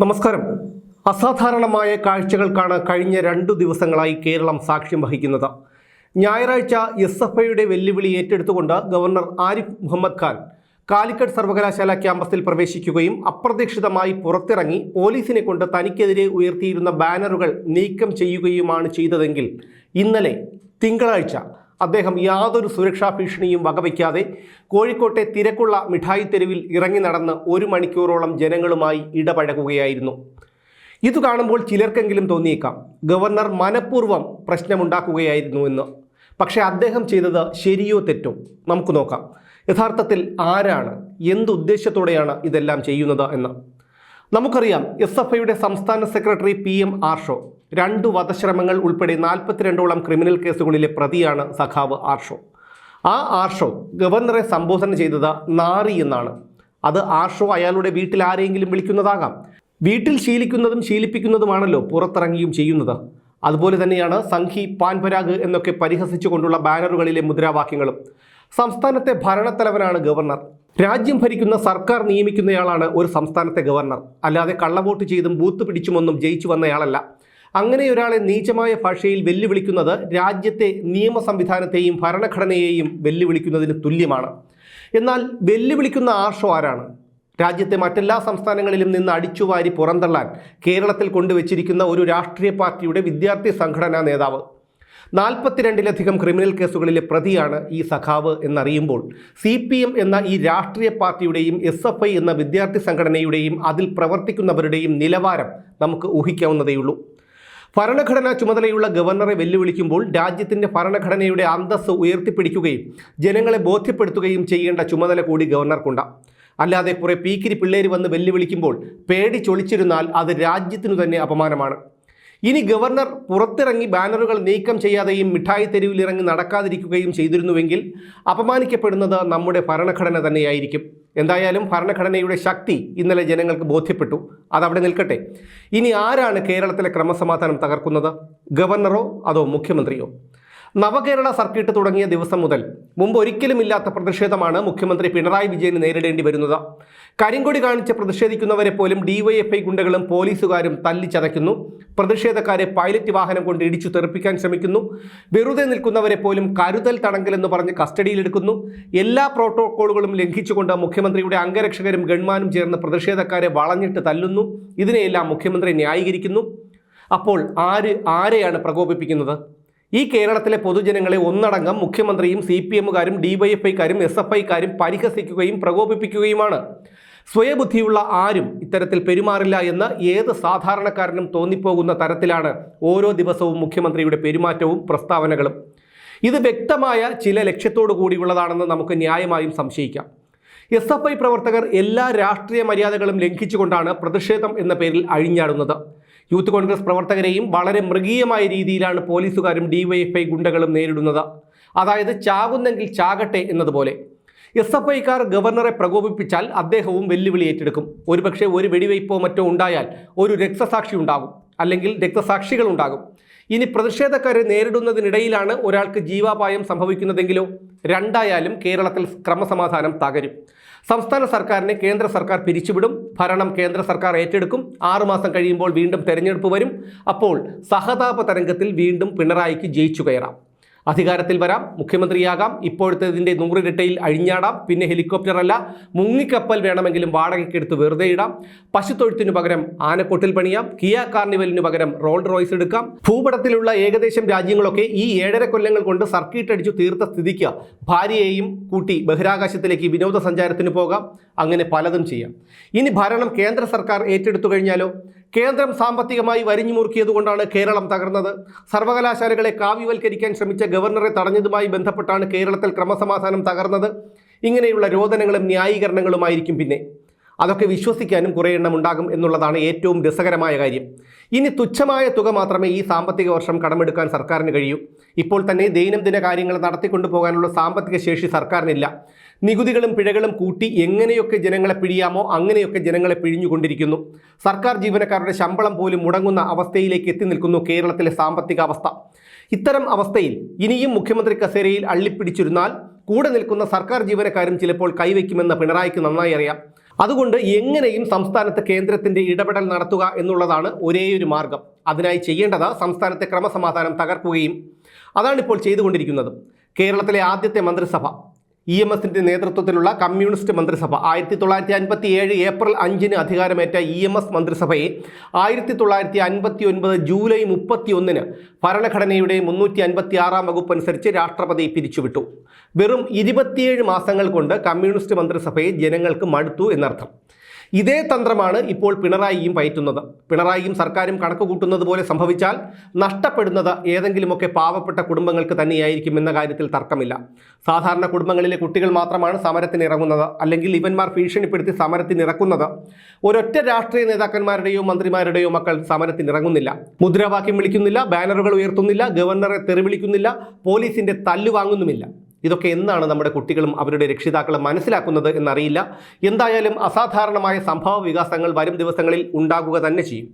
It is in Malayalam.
നമസ്കാരം. അസാധാരണമായ കാഴ്ചകൾക്കാണ് കഴിഞ്ഞ രണ്ടു ദിവസങ്ങളായി കേരളം സാക്ഷ്യം വഹിക്കുന്നത്. ഞായറാഴ്ച എസ് എഫ് ഐയുടെ വെല്ലുവിളി ഏറ്റെടുത്തുകൊണ്ട് ഗവർണർ ആരിഫ് മുഹമ്മദ് ഖാൻ കാലിക്കറ്റ് സർവകലാശാല ക്യാമ്പസിൽ പ്രവേശിക്കുകയും അപ്രതീക്ഷിതമായി പുറത്തിറങ്ങി പോലീസിനെ കൊണ്ട് തനിക്കെതിരെ ഉയർത്തിയിരുന്ന ബാനറുകൾ നീക്കം ചെയ്യുകയുമാണ് ചെയ്തതെങ്കിൽ ഇന്നലെ തിങ്കളാഴ്ച അദ്ദേഹം യാതൊരു സുരക്ഷാ ഭീഷണിയും വകവയ്ക്കാതെ കോഴിക്കോട്ടെ തിരക്കുള്ള മിഠായി തെരുവിൽ ഇറങ്ങി നടന്ന് ഒരു മണിക്കൂറോളം ജനങ്ങളുമായി ഇടപഴകുകയായിരുന്നു. ഇത് കാണുമ്പോൾ ചിലർക്കെങ്കിലും തോന്നിയേക്കാം. ഗവർണർ മനഃപൂർവം പ്രശ്നമുണ്ടാക്കുകയായിരുന്നു എന്ന്. പക്ഷേ അദ്ദേഹം ചെയ്തത് ശരിയോ തെറ്റോ? നമുക്ക് നോക്കാം. യഥാർത്ഥത്തിൽ ആരാണ്? എന്തുദ്ദേശത്തോടെയാണ് ഇതെല്ലാം ചെയ്യുന്നത് എന്ന്. നമുക്കറിയാം എസ് എഫ് ഐയുടെ സംസ്ഥാന സെക്രട്ടറി പി എം ആർഷോ രണ്ടു വധശ്രമങ്ങൾ ഉൾപ്പെടെ നാൽപ്പത്തിരണ്ടോളം ക്രിമിനൽ കേസുകളിലെ പ്രതിയാണ് സഖാവ് ആർഷോ. ആ ആർഷോ ഗവർണറെ സംബോധന ചെയ്തത് നാറി എന്നാണ്. അത് ആർഷോ അയാളുടെ വീട്ടിൽ ആരെങ്കിലും വിളിക്കുന്നതാകാം. വീട്ടിൽ ശീലിക്കുന്നതും ശീലിപ്പിക്കുന്നതുമാണല്ലോ പുറത്തിറങ്ങിയും ചെയ്യുന്നത്. അതുപോലെ തന്നെയാണ് സംഘി പാൻപരാഗ് എന്നൊക്കെ പരിഹസിച്ചുകൊണ്ടുള്ള ബാനറുകളിലെ മുദ്രാവാക്യങ്ങളും. സംസ്ഥാനത്തെ ഭരണത്തലവനാണ് ഗവർണർ. രാജ്യം ഭരിക്കുന്ന സർക്കാർ നിയമിക്കുന്നയാളാണ് ഒരു സംസ്ഥാനത്തെ ഗവർണർ. അല്ലാതെ കള്ളവോട്ട് ചെയ്തും ബൂത്ത് പിടിച്ചുമൊന്നും ജയിച്ചു വന്നയാളല്ല. അങ്ങനെ ഒരാളെ നീചമായ ഭാഷയിൽ വെല്ലുവിളിക്കുന്നത് രാജ്യത്തെ നിയമ സംവിധാനത്തെയും ഭരണഘടനയെയും വെല്ലുവിളിക്കുന്നതിന് തുല്യമാണ്. എന്നാൽ വെല്ലുവിളിക്കുന്ന ആർഷോ ആരാണ്? രാജ്യത്തെ മറ്റെല്ലാ സംസ്ഥാനങ്ങളിലും നിന്ന് അടിച്ചുവാരി പുറന്തള്ളാൻ കേരളത്തിൽ കൊണ്ടുവച്ചിരിക്കുന്ന ഒരു രാഷ്ട്രീയ പാർട്ടിയുടെ വിദ്യാർത്ഥി സംഘടനാ നേതാവ്. നാൽപ്പത്തിരണ്ടിലധികം ക്രിമിനൽ കേസുകളിലെ പ്രതിയാണ് ഈ സഖാവ് എന്നറിയുമ്പോൾ സി പി എം എന്ന ഈ രാഷ്ട്രീയ പാർട്ടിയുടെയും എസ് എഫ് ഐ എന്ന വിദ്യാർത്ഥി സംഘടനയുടെയും അതിൽ പ്രവർത്തിക്കുന്നവരുടെയും നിലവാരം നമുക്ക് ഊഹിക്കാവുന്നതേയുള്ളൂ. ഭരണഘടനാ ചുമതലയുള്ള ഗവർണറെ വെല്ലുവിളിക്കുമ്പോൾ രാജ്യത്തിന്റെ ഭരണഘടനയുടെ അന്തസ്സ് ഉയർത്തിപ്പിടിക്കുകയും ജനങ്ങളെ ബോധ്യപ്പെടുത്തുകയും ചെയ്യേണ്ട ചുമതല കൂടി ഗവർണർക്കുണ്ട്. അല്ലാതെ കുറെ പീക്കിരി പിള്ളേർ വന്ന് വെല്ലുവിളിക്കുമ്പോൾ പേടി ചൊളിച്ചിരുന്നാൽ അത് രാജ്യത്തിനു തന്നെ അപമാനമാണ്. ഇനി ഗവർണർ പുറത്തിറങ്ങി ബാനറുകൾ നീക്കം ചെയ്യാതെയും മിഠായി തെരുവിലിറങ്ങി നടക്കാതിരിക്കുകയും ചെയ്തിരുന്നുവെങ്കിൽ അപമാനിക്കപ്പെടുന്നത് നമ്മുടെ ഭരണഘടന തന്നെയായിരിക്കും. എന്തായാലും ഭരണഘടനയുടെ ശക്തി ഇന്നലെ ജനങ്ങൾക്ക് ബോധ്യപ്പെട്ടു. അതവിടെ നിൽക്കട്ടെ. ഇനി ആരാണ് കേരളത്തിലെ ക്രമസമാധാനം തകർക്കുന്നത്? ഗവർണറോ അതോ മുഖ്യമന്ത്രിയോ? നവകേരള സർക്കിട്ട് തുടങ്ങിയ ദിവസം മുതൽ മുമ്പ് ഒരിക്കലുമില്ലാത്ത പ്രതിഷേധമാണ് മുഖ്യമന്ത്രി പിണറായി വിജയന് നേരിടേണ്ടി വരുന്നത്. കരിങ്കൊടി കാണിച്ച് പ്രതിഷേധിക്കുന്നവരെ പോലും ഡിവൈഎഫ്ഐ ഗുണ്ടകളും പോലീസുകാരും തല്ലിച്ചതയ്ക്കുന്നു. പ്രതിഷേധക്കാരെ പൈലറ്റ് വാഹനം കൊണ്ട് ഇടിച്ചു തെറിപ്പിക്കാൻ ശ്രമിക്കുന്നു. വെറുതെ നിൽക്കുന്നവരെ പോലും കരുതൽ തടങ്കലെന്ന് പറഞ്ഞ് കസ്റ്റഡിയിലെടുക്കുന്നു. എല്ലാ പ്രോട്ടോക്കോളുകളും ലംഘിച്ചുകൊണ്ട് മുഖ്യമന്ത്രിയുടെ അംഗരക്ഷകരും ഗൺമാനും ചേർന്ന് പ്രതിഷേധക്കാരെ വളഞ്ഞിട്ട് തല്ലുന്നു. ഇതിനെയെല്ലാം മുഖ്യമന്ത്രി ന്യായീകരിക്കുന്നു. അപ്പോൾ ആര് ആരെയാണ് പ്രകോപിപ്പിക്കുന്നത്? ഈ കേരളത്തിലെ പൊതുജനങ്ങളെ ഒന്നടങ്കം മുഖ്യമന്ത്രിയും സി പി എമ്മുകാരും ഡിവൈഎഫ്ഐക്കാരും എസ് എഫ് ഐക്കാരും പരിഹസിക്കുകയും പ്രകോപിപ്പിക്കുകയുമാണ്. സ്വയബുദ്ധിയുള്ള ആരും ഇത്തരത്തിൽ പെരുമാറില്ല എന്ന് ഏത് സാധാരണക്കാരനും തോന്നിപ്പോകുന്ന തരത്തിലാണ് ഓരോ ദിവസവും മുഖ്യമന്ത്രിയുടെ പെരുമാറ്റവും പ്രസ്താവനകളും. ഇത് വ്യക്തമായ ചില ലക്ഷ്യത്തോടു കൂടിയുള്ളതാണെന്ന് നമുക്ക് ന്യായമായും സംശയിക്കാം. എസ് എഫ് ഐ പ്രവർത്തകർ എല്ലാ രാഷ്ട്രീയ മര്യാദകളും ലംഘിച്ചുകൊണ്ടാണ് പ്രതിഷേധം എന്ന പേരിൽ അഴിഞ്ഞാടുന്നത്. യൂത്ത് കോൺഗ്രസ് പ്രവർത്തകരെയും വളരെ മൃഗീയമായ രീതിയിലാണ് പോലീസുകാരും ഡിവൈഎഫ്ഐ ഗുണ്ടകളും നേരിടുന്നത്. അതായത് ചാകുന്നെങ്കിൽ ചാകട്ടെ എന്നതുപോലെ. എസ് എഫ് ഐക്കാർ ഗവർണറെ പ്രകോപിപ്പിച്ചാൽ അദ്ദേഹവും വെല്ലുവിളി ഏറ്റെടുക്കും. ഒരുപക്ഷെ ഒരു വെടിവയ്പോ മറ്റോ ഉണ്ടായാൽ ഒരു രക്തസാക്ഷി ഉണ്ടാകും. അല്ലെങ്കിൽ രക്തസാക്ഷികൾ ഉണ്ടാകും. ഇനി പ്രതിഷേധക്കാരെ നേരിടുന്നതിനിടയിലാണ് ഒരാൾക്ക് ജീവാപായം സംഭവിക്കുന്നതെങ്കിലോ? രണ്ടായാലും കേരളത്തിൽ ക്രമസമാധാനം തകരും. സംസ്ഥാന സർക്കാരിനെ കേന്ദ്ര സർക്കാർ പിരിച്ചുവിടും. ഭരണം കേന്ദ്ര സർക്കാർ ഏറ്റെടുക്കും. ആറുമാസം കഴിയുമ്പോൾ വീണ്ടും തെരഞ്ഞെടുപ്പ് വരും. അപ്പോൾ സഹതാപ തരംഗത്തിൽ വീണ്ടും പിണറായിക്ക് ജയിച്ചു കയറാം. അധികാരത്തിൽ വരാം. മുഖ്യമന്ത്രിയാകാം. ഇപ്പോഴത്തേതിന്റെ നൂറിരട്ടയിൽ അഴിഞ്ഞാടാം. പിന്നെ ഹെലികോപ്റ്റർ അല്ല മുങ്ങിക്കപ്പൽ വേണമെങ്കിലും വാടകയ്ക്കെടുത്ത് വെറുതെ ഇടാം. പശുത്തൊഴുത്തിനു പകരം ആനക്കൊട്ടിൽ പണിയാം. കിയ കാർണിവലിനു പകരം റോൾഡ് റോയ്സ് എടുക്കാം. ഭൂപടത്തിലുള്ള ഏകദേശം രാജ്യങ്ങളൊക്കെ ഈ ഏഴര കൊല്ലങ്ങൾ കൊണ്ട് സർക്കിട്ട് അടിച്ചു തീർത്ത സ്ഥിതിക്ക് ഭാര്യയെയും കൂട്ടി ബഹിരാകാശത്തിലേക്ക് വിനോദസഞ്ചാരത്തിന് പോകാം. അങ്ങനെ പലതും ചെയ്യാം. ഇനി ഭരണം കേന്ദ്ര സർക്കാർ ഏറ്റെടുത്തു കഴിഞ്ഞാലോ? കേന്ദ്രം സാമ്പത്തികമായി വരിഞ്ഞു മുറുക്കിയതുകൊണ്ടാണ് കേരളം തകർന്നത്. സർവകലാശാലകളെ കാവ്യവൽക്കരിക്കാൻ ശ്രമിച്ച ഗവർണറെ തടഞ്ഞതുമായി ബന്ധപ്പെട്ടാണ് കേരളത്തിൽ ക്രമസമാധാനം തകർന്നത്. ഇങ്ങനെയുള്ള രോദനങ്ങളും ന്യായീകരണങ്ങളുമായിരിക്കും പിന്നെ. അതൊക്കെ വിശ്വസിക്കാനും കുറേ എണ്ണം ഉണ്ടാകും എന്നുള്ളതാണ് ഏറ്റവും രസകരമായ കാര്യം. ഇനി തുച്ഛമായ തുക മാത്രമേ ഈ സാമ്പത്തിക വർഷം കടമെടുക്കാൻ സർക്കാരിന് കഴിയൂ. ഇപ്പോൾ തന്നെ ദൈനംദിന കാര്യങ്ങൾ നടത്തിക്കൊണ്ടു പോകാനുള്ള സാമ്പത്തിക ശേഷി സർക്കാരിനില്ല. നികുതികളും പിഴകളും കൂട്ടി എങ്ങനെയൊക്കെ ജനങ്ങളെ പിഴിയാമോ അങ്ങനെയൊക്കെ ജനങ്ങളെ പിഴിഞ്ഞുകൊണ്ടിരിക്കുന്നു. സർക്കാർ ജീവനക്കാരുടെ ശമ്പളം പോലും മുടങ്ങുന്ന അവസ്ഥയിലേക്ക് എത്തി നിൽക്കുന്നു കേരളത്തിലെ സാമ്പത്തിക അവസ്ഥ ഇത്തരം അവസ്ഥയിൽ ഇനിയും മുഖ്യമന്ത്രി കസേരയിൽ അള്ളിപ്പിടിച്ചിരുന്നാൽ കൂടെ നിൽക്കുന്ന സർക്കാർ ജീവനക്കാരും ചിലപ്പോൾ കൈവയ്ക്കുമെന്ന് പിണറായിക്ക് നന്നായി അറിയാം. അതുകൊണ്ട് എങ്ങനെയും സംസ്ഥാനത്ത് കേന്ദ്രത്തിന്റെ ഇടപെടൽ നടത്തുക എന്നുള്ളതാണ് ഒരേയൊരു മാർഗം. അതിനായി ചെയ്യേണ്ടത് സംസ്ഥാനത്തെ ക്രമസമാധാനം തകർക്കുകയും അതാണിപ്പോൾ ചെയ്തുകൊണ്ടിരിക്കുന്നത്. കേരളത്തിലെ ആദ്യത്തെ മന്ത്രിസഭ ഇ എം എസിന്റെ നേതൃത്വത്തിലുള്ള കമ്മ്യൂണിസ്റ്റ് മന്ത്രിസഭ ആയിരത്തി തൊള്ളായിരത്തി അൻപത്തി ഏഴ് ഏപ്രിൽ അഞ്ചിന് അധികാരമേറ്റ ഇ എം എസ് മന്ത്രിസഭയെ ആയിരത്തി തൊള്ളായിരത്തി അൻപത്തി ഒൻപത് ജൂലൈ മുപ്പത്തി ഒന്നിന് ഭരണഘടനയുടെ മുന്നൂറ്റി അൻപത്തി ആറാം വകുപ്പ് അനുസരിച്ച് രാഷ്ട്രപതി പിരിച്ചുവിട്ടു. വെറും ഇരുപത്തിയേഴ് മാസങ്ങൾ കൊണ്ട് കമ്മ്യൂണിസ്റ്റ് മന്ത്രിസഭയെ ജനങ്ങൾക്ക് മടുത്തു എന്നർത്ഥം. ഇതേ തന്ത്രമാണ് ഇപ്പോൾ പിണറായിയും പയറ്റുന്നത്. പിണറായിയും സർക്കാരും കണക്ക് കൂട്ടുന്നത് പോലെ സംഭവിച്ചാൽ നഷ്ടപ്പെടുന്നത് ഏതെങ്കിലുമൊക്കെ പാവപ്പെട്ട കുടുംബങ്ങൾക്ക് തന്നെയായിരിക്കും എന്ന കാര്യത്തിൽ തർക്കമില്ല. സാധാരണ കുടുംബങ്ങളിലെ കുട്ടികൾ മാത്രമാണ് സമരത്തിന് ഇറങ്ങുന്നത്. അല്ലെങ്കിൽ ഇവന്മാർ ഭീഷണിപ്പെടുത്തി സമരത്തിന് ഇറക്കുന്നത്. ഒരൊറ്റ രാഷ്ട്രീയ നേതാക്കന്മാരുടെയോ മന്ത്രിമാരുടെയോ മക്കൾ സമരത്തിന് ഇറങ്ങുന്നില്ല. മുദ്രാവാക്യം വിളിക്കുന്നില്ല ബാനറുകൾ ഉയർത്തുന്നില്ല ഗവർണറെ തെറിവിളിക്കുന്നില്ല പോലീസിന്റെ തല്ല് വാങ്ങുന്നുമില്ല. ഇതൊക്കെ എന്നാണ് നമ്മുടെ കുട്ടികളും അവരുടെ രക്ഷിതാക്കളും മനസ്സിലാക്കുന്നത് എന്നറിയില്ല. എന്തായാലും അസാധാരണമായ സംഭവ വികാസങ്ങൾ വരും ദിവസങ്ങളിൽ ഉണ്ടാകുക തന്നെ ചെയ്യും.